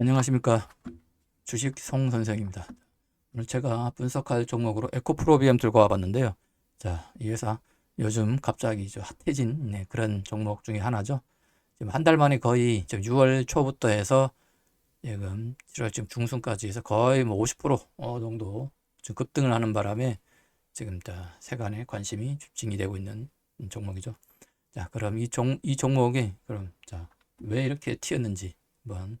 안녕하십니까 주식 송 선생입니다. 오늘 제가 분석할 종목으로 에코프로비엠 들고 와봤는데요. 자, 이 회사 요즘 갑자기 저 핫해진 네, 그런 종목 중에 하나죠. 지금 한 달 만에 거의 지금 6월 초부터 해서 지금 7월 지금 중순까지 해서 거의 뭐 50% 어, 정도 지금 급등을 하는 바람에 지금 다 세간의 관심이 집중이 되고 있는 종목이죠. 자, 그럼 이 종, 이 종목이 그럼 자, 왜 이렇게 튀었는지 한번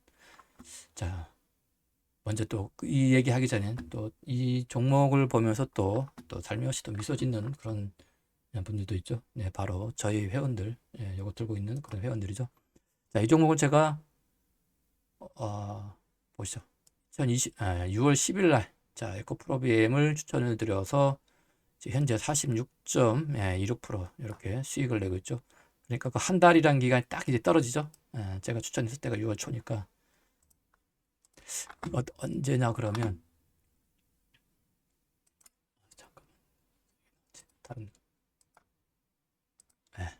자, 먼저 또 이 얘기 하기 전에 또 이 종목을 보면서 또, 또 살며시 또 미소 짓는 그런 분들도 있죠. 네, 바로 저희 회원들, 예, 요거 들고 있는 그런 회원들이죠. 자, 이 종목은 제가, 어, 보시죠. 2020, 아, 6월 10일 날, 자, 에코프로비엠을 추천을 드려서 현재 46.26% 이렇게 수익을 내고 있죠. 그러니까 그 한 달이란 기간이 딱 이제 떨어지죠. 예, 제가 추천했을 때가 6월 초니까. 어, 언제냐 그러면? 잠깐 다른 네.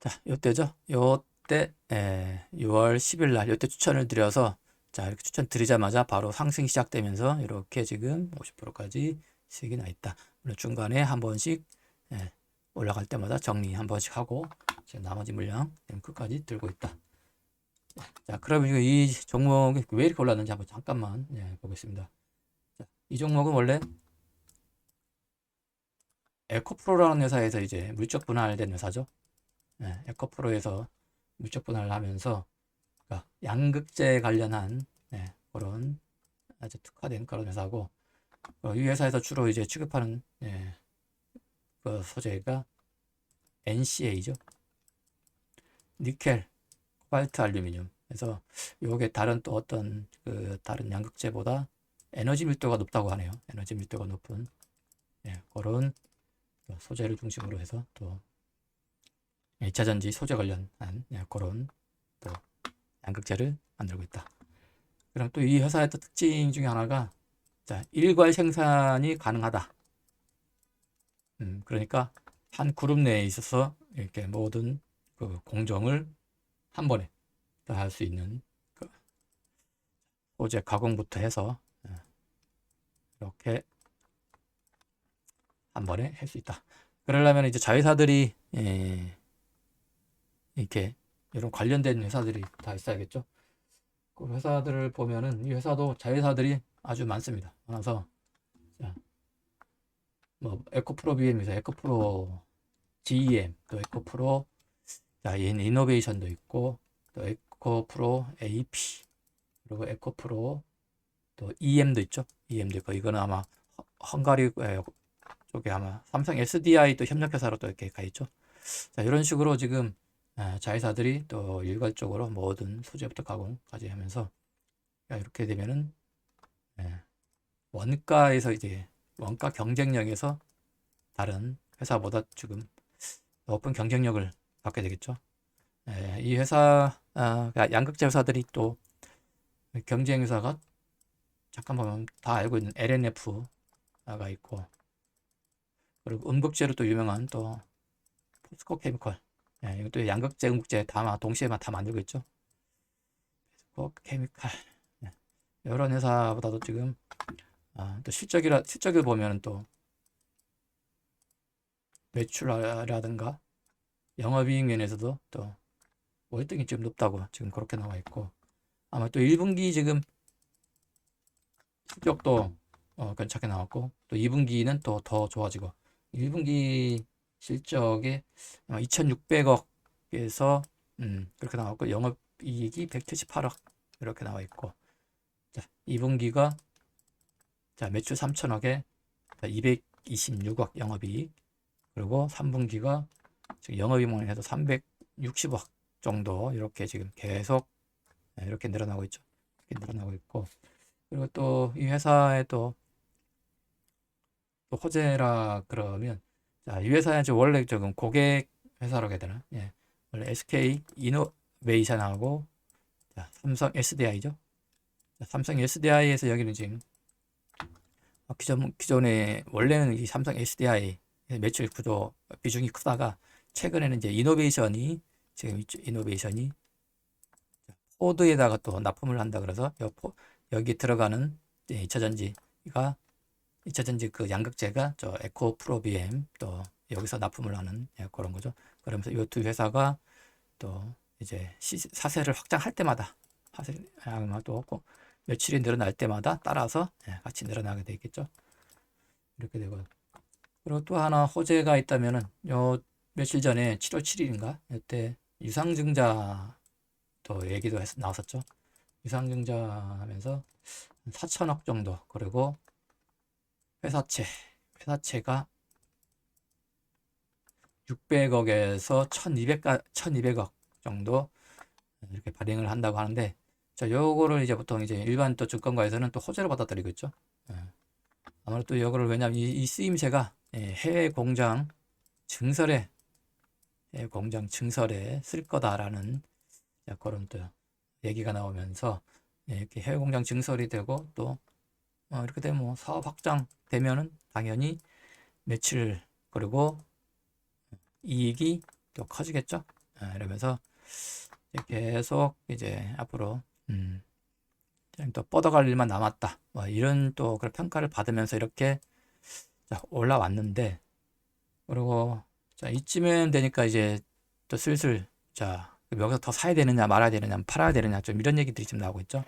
자 요때죠? 요때 에, 6월 10일 날 요때 추천을 드려서 자 이렇게 추천 드리자마자 바로 상승 시작되면서 이렇게 지금 50%까지 수익이 나 있다. 물론 중간에 한 번씩 예, 올라갈 때마다 정리 한 번씩 하고 지금 나머지 물량 끝까지 들고 있다 자, 그러면 이 종목이 왜 이렇게 올랐는지 한번 잠깐만 예, 보겠습니다. 자, 이 종목은 원래 에코프로라는 회사에서 이제 물적 분할된 회사죠. 예, 에코프로에서 물적 분할을 하면서 그러니까 양극재 관련한 예, 그런 아주 특화된 그런 회사고 어, 이 회사에서 주로 이제 취급하는 예, 그 소재가 NCA죠. 니켈, 코발트 알루미늄. 그래서 요게 다른 또 어떤 그 다른 양극재보다 에너지 밀도가 높다고 하네요. 에너지 밀도가 높은 예, 그런 또 소재를 중심으로 해서 또 2차 전지 소재 관련한 예, 그런 또 양극재를 만들고 있다. 그럼 또 이 회사의 또 특징 중에 하나가 자, 일괄 생산이 가능하다. 음, 그러니까 한 그룹 내에 있어서 이렇게 모든 그 공정을 한 번에 다 할 수 있는 그 소재 가공부터 해서 예, 이렇게 한 번에 할 수 있다. 그러려면 이제 자회사들이 예, 이렇게 이런 관련된 회사들이 다 있어야겠죠. 그 회사들을 보면은 이 회사도 자회사들이 아주 많습니다. 많아서 자, 뭐 에코프로 BM에서 에코프로 GEM 또 에코프로 자, 얘는 이노베이션도 있고 또 에코 프로 AP 그리고 에코 프로 또 EM도 있죠. EM도 있고 이거는 아마 허- 헝가리 에, 쪽에 아마 삼성 SDI 또 협력회사로 또 이렇게 가 있죠. 자, 이런 식으로 지금 아, 자회사들이 또 일괄적으로 모든 소재부터 가공까지 하면서 야, 이렇게 되면은 예, 원가에서 이제 원가 경쟁력에서 다른 회사보다 지금 높은 경쟁력을 갖게 되겠죠. 예, 이 회사, 아, 그러니까 양극재 회사들이 또 경쟁 회사가 잠깐 보면 다 알고 있는 LNF가 있고 그리고 음극재로 또 유명한 또 포스코 케미컬, 예, 이것도 양극재, 음극재 다 동시에 다 만들고 있죠. 포스코 케미칼 예, 이런 회사보다도 지금 아, 또 실적이라 실적을 보면은 또 매출이라든가 영업이익 면에서도 또 월등히 좀 높다고 지금 그렇게 나와 있고 아마 또 1분기 지금 실적도 어, 괜찮게 나왔고 또 2분기는 또 더 좋아지고 1분기 실적에 아마 2,600억에서 음, 그렇게 나왔고 영업이익이 178억 이렇게 나와 있고 자 2분기가 자 매출 3천억에 226억 영업이익 그리고 3분기가 지금 영업이익만 해도 360억 정도 이렇게 지금 계속 네, 이렇게 늘어나고 있죠. 이렇게 늘어나고 있고 그리고 또 이 회사에 또, 또 호재라 그러면 자, 이 회사는 지금 원래 조금 고객 회사라고 해야 되나? 예. 원래 SK 이노베이션하고 자, 삼성 SDI죠. 자, 삼성 SDI에서 여기는 지금 어, 기존 기존에 원래는 이 삼성 SDI 매출 구조 비중이 크다가 최근에는 이제 이노베이션이 지금 이노베이션이 포드에다가 또 납품을 한다 그래서 여기 들어가는 2차 전지가 2차 전지 그 양극재가 저 에코 프로비엠 또 여기서 납품을 하는 예, 그런 거죠. 그러면서 이 두 회사가 또 이제 시, 사세를 확장할 때마다 사세량도 없고 매출이 늘어날 때마다 따라서 예, 같이 늘어나게 돼 있겠죠. 이렇게 되고 그리고 또 하나 호재가 있다면은 요 며칠 전에 7월 7일인가 이때 유상증자 또 얘기도 했, 나왔었죠. 유상증자 하면서 4천억 정도 그리고 회사채 회사채가 600억에서 1200, 1200억 정도 이렇게 발행을 한다고 하는데 자 요거를 이제 보통 이제 일반 또 증권가에서는 또 호재로 받아들이고 있죠. 예. 아무래도 요거를 왜냐면 이, 이 쓰임새가 예, 해외 공장 증설에 공장 증설에 쓸 거다라는 자, 그런 또 얘기가 나오면서 예, 이렇게 해외 공장 증설이 되고 또 어, 이렇게 되면 뭐 사업 확장 되면은 당연히 매출 그리고 이익이 또 커지겠죠. 아, 이러면서 계속 이제 앞으로 음, 좀또 뻗어갈 일만 남았다. 뭐 이런 또 그런 평가를 받으면서 이렇게 자, 올라왔는데 그리고 자 이쯤엔 되니까 이제 또 슬슬 자 여기서 더 사야 되느냐 말아야 되느냐 팔아야 되느냐 좀 이런 얘기들이 좀 나오고 있죠.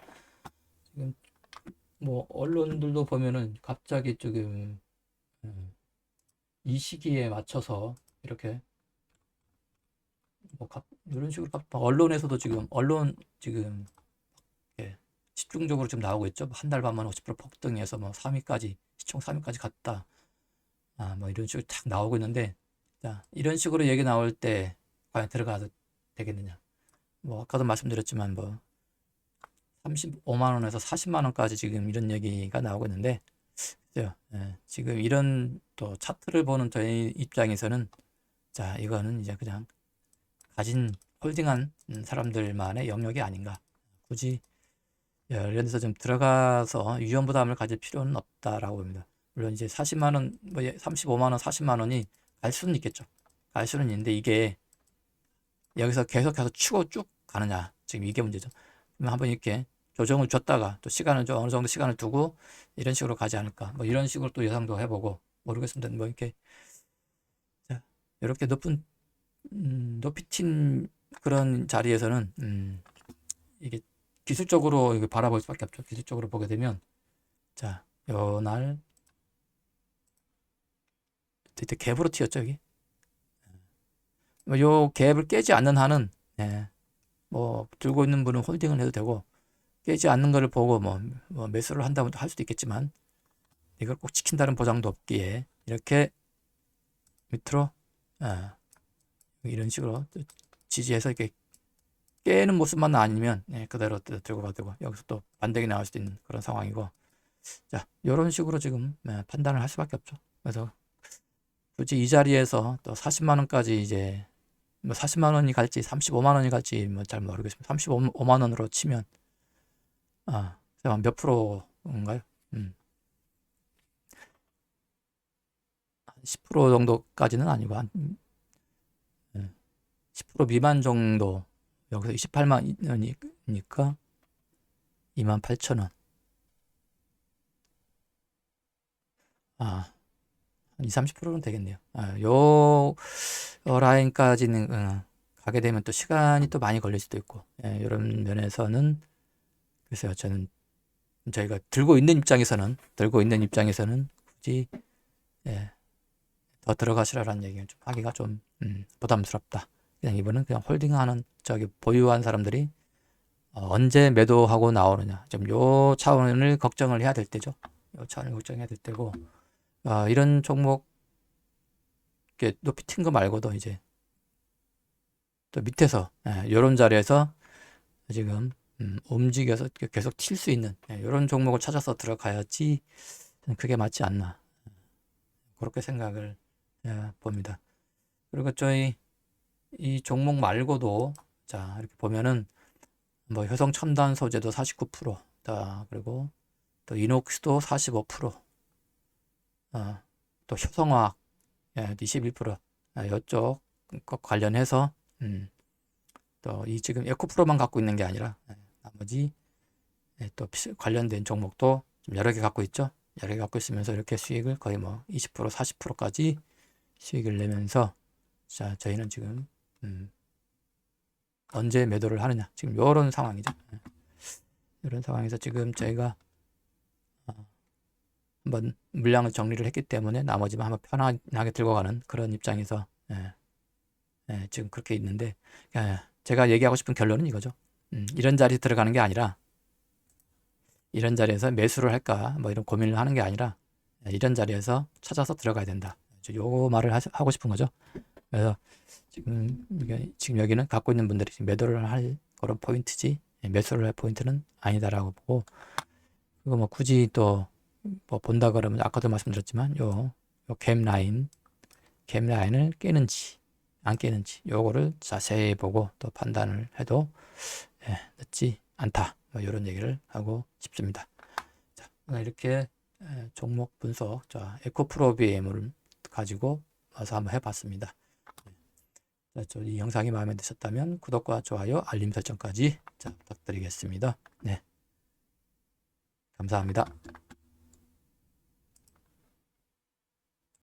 지금 뭐 언론들도 보면은 갑자기 지금 음, 이 시기에 맞춰서 이렇게 뭐 갑- 이런 식으로 갑- 언론에서도 지금 언론 지금 예, 집중적으로 지금 나오고 있죠. 한 달 반만 50% 폭등해서 뭐 3위까지 시총 3위까지 갔다. 아, 뭐 이런 식으로 탁 나오고 있는데 자, 이런 식으로 얘기 나올 때 과연 들어가도 되겠느냐? 뭐 아까도 말씀드렸지만 뭐 35만 원에서 40만 원까지 지금 이런 얘기가 나오고 있는데 글쎄요. 예, 지금 이런 또 차트를 보는 저희 입장에서는 자, 이거는 이제 그냥 가진 홀딩한 음, 사람들만의 영역이 아닌가. 굳이 예, 이런 데서 좀 들어가서 위험 부담을 가질 필요는 없다라고 봅니다. 물론 이제 40만 원, 뭐 35만 원, 40만 원이 갈 수는 있겠죠. 갈 수는 있는데 이게 여기서 계속해서 치고 쭉 가느냐. 지금 이게 문제죠. 그러면 한번 이렇게 조정을 줬다가 또 시간을 좀 어느 정도 시간을 두고 이런 식으로 가지 않을까. 뭐 이런 식으로 또 예상도 해보고 모르겠습니다. 뭐 이렇게 자, 이렇게 높은 음, 높이 튄 그런 자리에서는 음, 이게 기술적으로 바라볼 수밖에 없죠. 기술적으로 보게 되면 자, 요날 이때 갭으로 튀었죠, 여기. 뭐요 갭을 깨지 않는 한은 예, 뭐 들고 있는 분은 홀딩을 해도 되고 깨지 않는 거를 보고 뭐, 뭐 매수를 한다면 할 수도 있겠지만 이걸 꼭 지킨다는 보장도 없기에 이렇게 밑으로 아, 이런 식으로 또 지지해서 이렇게 깨는 모습만 아니면 예, 그대로 또 들고 가도 되고 여기서 또 반등이 나올 수도 있는 그런 상황이고 자 이런 식으로 지금 예, 판단을 할 수밖에 없죠. 그래서 굳이 이 자리에서 또 40만 원까지 이제 뭐 40만 원이 갈지 35만 원이 갈지 뭐 잘 모르겠습니다. 35만 원으로 치면 아, 몇 프로인가요? 음. 한10% 정도까지는 아니고 한 음, 예, 10% 미만 정도 여기서 28만 원이니까 2만 8천 원. 아, 한 20, 30%는 되겠네요. 아, 요, 요 라인까지는 어, 가게 되면 또 시간이 또 많이 걸릴 수도 있고 예, 이런 면에서는 글쎄요 저는 저희가 들고 있는 입장에서는 들고 있는 입장에서는 굳이 예, 더 들어가시라라는 얘기는 좀 하기가 좀 음, 부담스럽다. 그냥 이번은 그냥 홀딩하는 저기 보유한 사람들이 어, 언제 매도하고 나오느냐 좀 요 차원을 걱정을 해야 될 때죠. 요 차원을 걱정해야 될 때고 아, 이런 종목 이렇게 높이 튄 거 말고도 이제 또 밑에서 예, 요런 자리에서 지금 음, 움직여서 계속 튈 수 있는 예, 이런 종목을 찾아서 들어가야지 그게 맞지 않나 그렇게 생각을 예, 봅니다. 그리고 저희 이 종목 말고도 자 이렇게 보면은 뭐 효성 첨단 소재도 49%, 다 그리고 또 이녹스도 45%, 어, 또 효성화학 예, 21%, 아, 이쪽 것 관련해서 음, 또 이 지금 에코프로만 갖고 있는 게 아니라 예, 나머지 예, 또 피- 관련된 종목도 좀 여러 개 갖고 있죠. 여러 개 갖고 있으면서 이렇게 수익을 거의 뭐 20% 40%까지 수익을 내면서 자 저희는 지금 음, 언제 매도를 하느냐 지금 이런 상황이죠. 이런 상황에서 지금 저희가 어, 한번 물량을 정리를 했기 때문에 나머지만 한번 편안하게 들고 가는 그런 입장에서 예, 예, 지금 그렇게 있는데 예, 제가 얘기하고 싶은 결론은 이거죠. 음, 이런 자리 들어가는 게 아니라 이런 자리에서 매수를 할까 뭐 이런 고민을 하는 게 아니라 예, 이런 자리에서 찾아서 들어가야 된다. 저 요거 말을 하, 하고 싶은 거죠. 그래서 지금 지금 여기는 갖고 있는 분들이 매도를 할 그런 포인트지 예, 매수를 할 포인트는 아니다라고 보고 그거 뭐 굳이 또 뭐 본다 그러면 아까도 말씀드렸지만 요 요 갭 라인 갭 라인을 깨는지 안 깨는지 요거를 자세히 보고 또 판단을 해도 예, 늦지 않다 뭐 이런 얘기를 하고 싶습니다. 자 오늘 이렇게 에, 종목 분석 자 에코프로비엠을 가지고 와서 한번 해봤습니다. 자, 저이 영상이 마음에 드셨다면 구독과 좋아요, 알림 설정까지 자, 부탁드리겠습니다. 네. 감사합니다.